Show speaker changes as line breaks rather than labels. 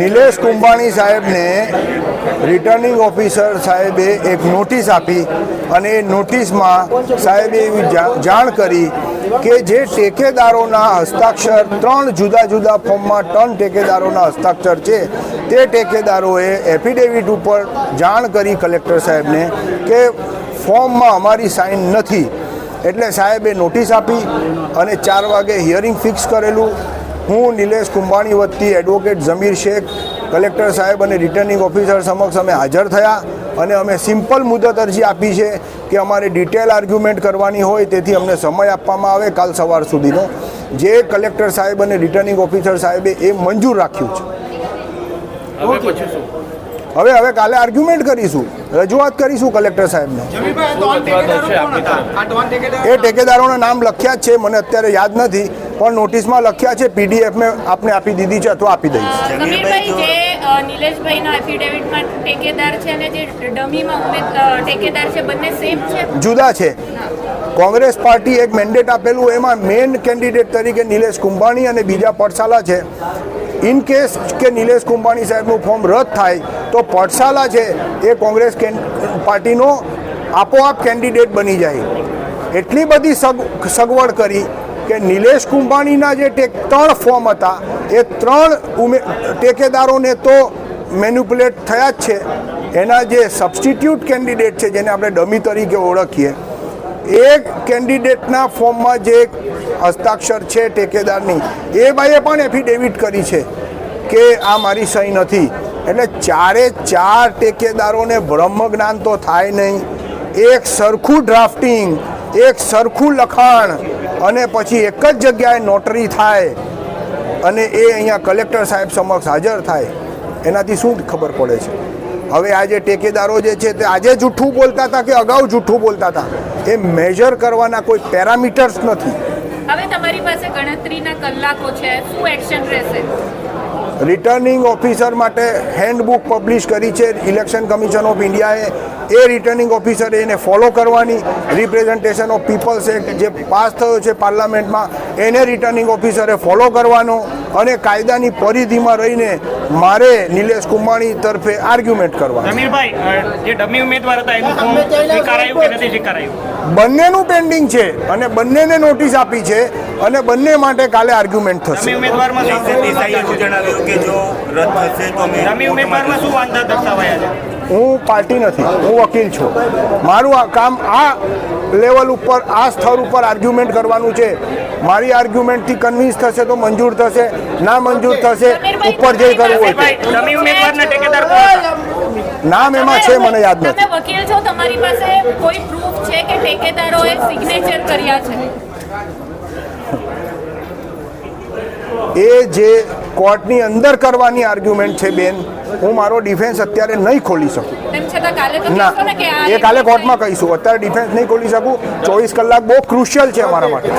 નિલેશ કુંભાણી સાહેબને returning officer સાહેબે એક નોટિસ આપી અને એ નોટિસમાં સાહેબે એવી જાણ કરી કે જે ટેકેદારોના હસ્તાક્ષર, ત્રણ જુદા જુદા ફોર્મમાં ત્રણ ટેકેદારોના હસ્તાક્ષર છે, તે ટેકેદારોએ એફિડેવિટ ઉપર જાણ કરી કલેક્ટર સાહેબને કે ફોર્મમાં અમારી સાઇન નથી. એટલે સાહેબે નોટિસ આપી અને ચાર વાગે હિયરિંગ ફિક્સ કરેલું. હું નિલેશ કુંભાણી વતી એડવોકેટ જમીર શેખ કલેક્ટર સાહેબ અને રિટર્નિંગ ઓફિસર સમક્ષ અમે હાજર થયા અને અમે સિમ્પલ મુદત અરજી આપી છે કે અમારે ડિટેલ આર્ગ્યુમેન્ટ કરવાની હોય તેથી અમને સમય આપવામાં આવે કાલ સવાર સુધીનો. જે કલેક્ટર સાહેબ અને રિટર્નિંગ ઓફિસર સાહેબે એ મંજૂર રાખ્યું છે.
હવે
હવે હવે કાલે આર્ગ્યુમેન્ટ કરીશું રજૂઆત કરીશું કલેક્ટર સાહેબને. એ ટેકેદારોના નામ લખ્યા જ છે મને અત્યારે યાદ નથી. પણ નોટિસમાં લખ્યા છે પીડીએફ મેં આપને આપી દીધી છે અથવા આપી દઈશ.
નિલેશભાઈના એફિડેવિટમાં ટેકેદાર છે અને જે ડમીમાં ટેકેદાર છે બંને સેમ છે?
જુદા છે. કોંગ્રેસ પાર્ટી એક મેન્ડેટ આપેલું એમાં મેઇન કેન્ડિડેટ તરીકે નિલેશ કુંભાણી અને બીજા પડસાલા છે. ઇન કેસ કે નિલેશ કુંભાણી સાહેબનું ફોર્મ રદ થાય તો પડસાલા છે એ કોંગ્રેસ પાર્ટીનો આપોઆપ કેન્ડિડેટ બની જાય. એટલી બધી સગ સગવડ કરી કે નિલેશ કુંભાણીના જે ટેક ત્રણ ફોર્મ હતા, એ ત્રણ ઉમે, ટેકેદારોને તો મેન્યુપ્યુલેટ થયા જ છે. એના જે સબસ્ટિટ્યૂટ કેન્ડિડેટ છે, જેને આપણે ડમી તરીકે ઓળખીએ એ કેન્ડિડેટના ફોર્મમાં જે હસ્તાક્ષર છે ટેકેદારની, એ બાઈએ પણ એફિડેવિટ કરી છે કે આ મારી સહી નથી. એટલે ચારે ચાર ટેકેદારોને બ્રહ્મ જ્ઞાન તો થાય નહીં. એક સરખું ડ્રાફ્ટિંગ એક સરખું લખાણ અને પછી એક જ જગ્યાએ નોટરી થાય અને એ અહીંયા કલેક્ટર સાહેબ સમક્ષ હાજર થાય. એનાથી શું ખબર પડે છે? હવે આ જે ટેકેદારો જે છે તે આજે જૂઠું બોલતા હતા કે અગાઉ જૂઠું બોલતા હતા? એ મેજર કરવાના કોઈ પેરામીટર્સ નથી.
હવે તમારી પાસે ગણતરીના કલાકો છે. શું એક્શન રહેશે?
રિટર્નિંગ ઓફિસર માટે હેન્ડબુક પબ્લિશ કરી છે. ઇલેક્શન કમિશન ઓફ ઇન્ડિયાએ એ રિટર્નિંગ ઓફિસરે એને ફોલો કરવાની રિપ્રેઝન્ટેશન ઓફ પીપલ્સ એક્ટ જે પાસ થયો છે પાર્લામેન્ટમાં, એને રિટર્નિંગ ઓફિસરે ફોલો કરવાનો. અને કાયદાની પરિધિમાં રહીને મારે નિલેશ કુંભાણી તરફે આર્ગ્યુમેન્ટ કરવાનું
સમીરભાઈ અ, જે ડમી ઉમેદવાર હતા એનું ફોર્મ સ્વીકારાયું કે નથી સ્વીકારાયું
બંનેનું પેન્ડિંગ છે અને બંનેને નોટિસ આપી છે અને બંને માટે કાલે આર્ગ્યુમેન્ટ થશે.
ઉમેદવારમાં શું?
દેસાઈએ એવું જણાવ્યું કે જો રદ થશે તો
ઉમેદવારમાં શું વાંધા દર્શાવાયા છે?
હું પાર્ટી નથી હું વકીલ છું. મારું આ કામ આ લેવલ ઉપર આ સ્થળ ઉપર આર્ગ્યુમેન્ટ કરવાનું છે. મારી આર્ગ્યુમેન્ટથી કન્વિન્સ થશે તો મંજૂર થશે ના મંજૂર થશે ઉપર જઈ કરવું હોય. નામ એમાં છે મને યાદ
તમે
નથી.
વકીલ છો તમારી પાસે કોઈ પ્રૂફ છે કે ટેકેદારોએ સિગ્નેચર કર્યા છે?
એ જે કોર્ટની અંદર કરવાની આર્ગ્યુમેન્ટ છે બેન હું મારો ડિફેન્સ અત્યારે નહીં ખોલી શકું.
તેમ છતાં કાલે તો
ના
કહેશો ને કે આ
એ કાલે કોર્ટમાં કહીશું. અત્યારે ડિફેન્સ નહીં ખોલી શકું. ચોવીસ કલાક બહુ ક્રુશિયલ છે અમારા માટે.